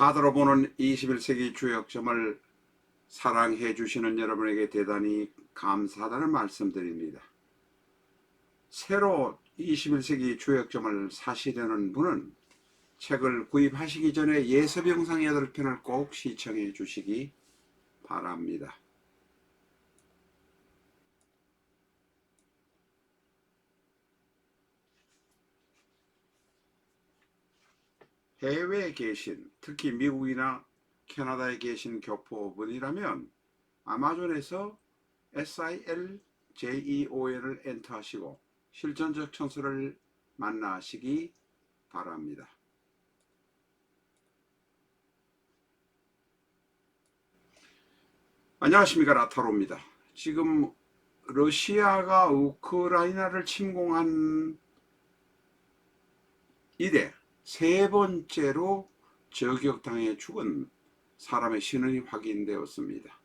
카드로 보는 21세기 주역점을 사랑해 주시는 여러분에게 대단히 감사하다는 말씀드립니다. 새로 21세기 주역점을 사시려는 분은 책을 구입하시기 전에 예습 영상 8편을 꼭 시청해 주시기 바랍니다. 해외에 계신 특히 미국이나 캐나다에 계신 교포분이라면 아마존에서 SILJEON을 엔터하시고 실전적 천수를 만나시기 바랍니다. 안녕하십니까 라타로입니다. 지금 러시아가 우크라이나를 침공한 이래 세 번째로 저격당해 죽은 사람의 신원이 확인되었습니다.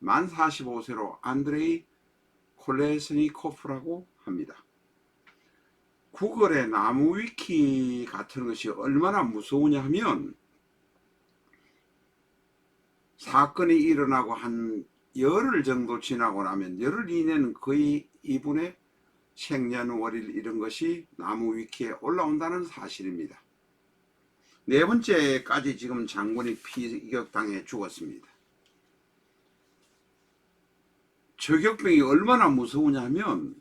만 45세로 안드레이 콜레스니코프라고 합니다. 구글의 나무 위키 같은 것이 얼마나 무서우냐 하면 사건이 일어나고 한 열흘 정도 지나고 나면 열흘 이내는 거의 이분의 생년월일 이런 것이 나무 위키에 올라온다는 사실입니다. 네 번째까지 지금 장군이 피격당해 죽었습니다. 저격병이 얼마나 무서우냐 하면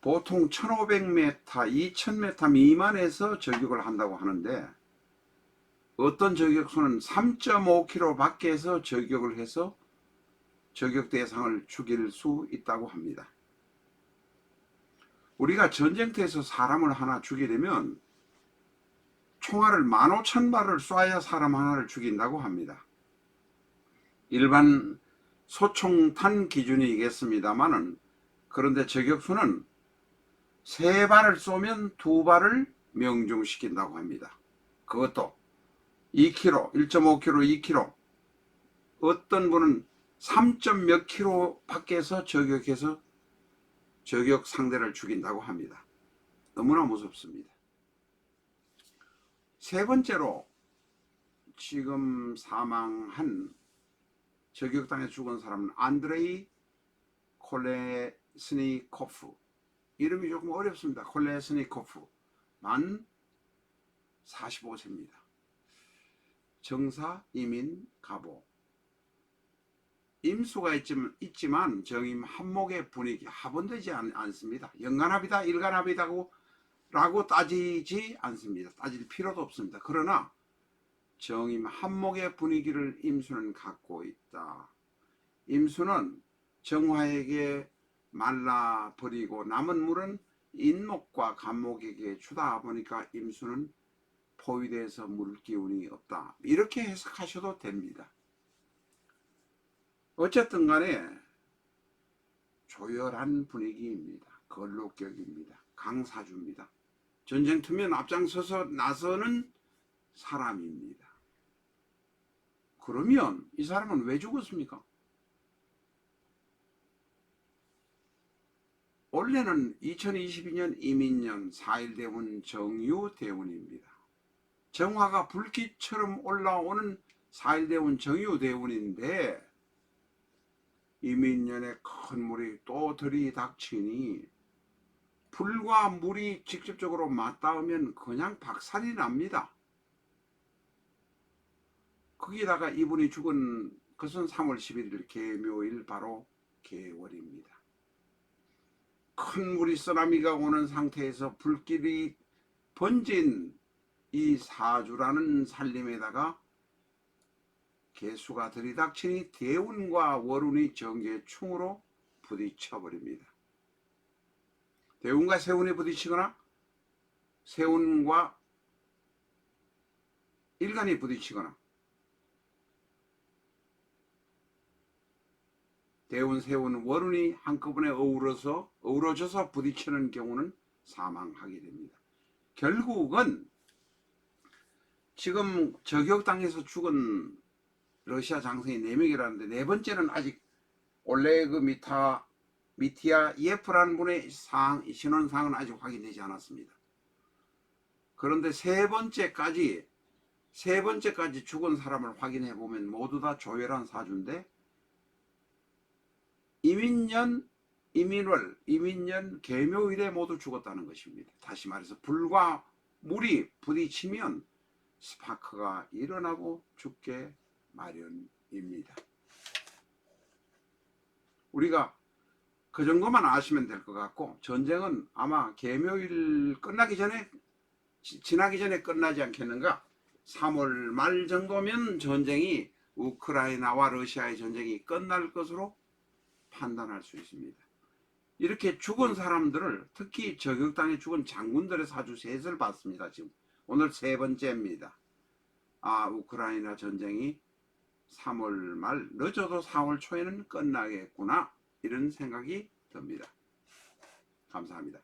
보통 1500m, 2000m 미만에서 저격을 한다고 하는데 어떤 저격수는 3.5km 밖에서 저격을 해서 저격 대상을 죽일 수 있다고 합니다. 우리가 전쟁터에서 사람을 하나 죽이려면 총알을 15,000발을 쏴야 사람 하나를 죽인다고 합니다. 일반 소총탄 기준이겠습니다만은 그런데 저격수는 세 발을 쏘면 두 발을 명중시킨다고 합니다. 그것도 2km, 1.5km, 2km 어떤 분은 3. 몇 km 밖에서 저격해서 저격 상대를 죽인다고 합니다. 너무나 무섭습니다. 세 번째로 지금 사망한 저격당해 죽은 사람은 안드레이 콜레스니코프 이름이 조금 어렵습니다. 콜레스니코프 만 45세입니다. 정사 이민 가보 임수가 있지만, 정임 한목의 분위기 합원되지 않, 않습니다. 연간합이다 일간합이다고 라고 따지지 않습니다. 따질 필요도 없습니다. 그러나 정임 한목의 분위기를 임수는 갖고 있다. 임수는 정화에게 말라버리고 남은 물은 인목과 간목에게 주다 보니까 임수는 포위돼서 물 기운이 없다. 이렇게 해석하셔도 됩니다. 어쨌든 간에 조열한 분위기입니다. 걸록격입니다. 강사주입니다. 전쟁터면 앞장서서 나서는 사람입니다. 그러면 이 사람은 왜 죽었습니까? 원래는 2022년 이민년 4일 대원 정유 대원입니다. 정화가 불빛처럼 올라오는 4일 대원 정유 대원인데 이민년에 큰 물이 또 들이닥치니 불과 물이 직접적으로 맞닿으면 그냥 박살이 납니다. 거기다가 이분이 죽은 것은 3월 11일 개묘일 바로 개월입니다. 큰 물이 쓰나미가 오는 상태에서 불길이 번진 이 사주라는 살림에다가 개수가 들이닥치니 대운과 월운이 정계충으로 부딪혀 버립니다. 대운과 세운이 부딪히거나 세운과 일간이 부딪히거나 대운, 세운, 월운이 한꺼번에 어우러서 어우러져서 부딪히는 경우는 사망하게 됩니다. 결국은 지금 저격당해서 죽은 러시아 장성이 4명이라는데 네 번째는 아직 올레그 미타 미티아 예프라는 분의 상, 신원상은 아직 확인되지 않았습니다. 그런데 세 번째까지 세 번째까지 죽은 사람을 확인해 보면 모두 다 조열한 사주인데 이민년, 이민월, 이민년, 개묘일에 모두 죽었다는 것입니다. 다시 말해서 불과 물이 부딪히면 스파크가 일어나고 죽게 마련입니다. 우리가 그 정도만 아시면 될 것 같고 전쟁은 아마 개묘일 끝나기 전에 지- 지나기 전에 끝나지 않겠는가? 3월 말 정도면 전쟁이 우크라이나와 러시아의 전쟁이 끝날 것으로 판단할 수 있습니다. 이렇게 죽은 사람들을 특히 저격당해 죽은 장군들의 사주 셋을 봤습니다. 지금 오늘 세 번째입니다. 아 우크라이나 전쟁이 3월 말 늦어도 4월 초에는 끝나겠구나 이런 생각이 듭니다. 감사합니다.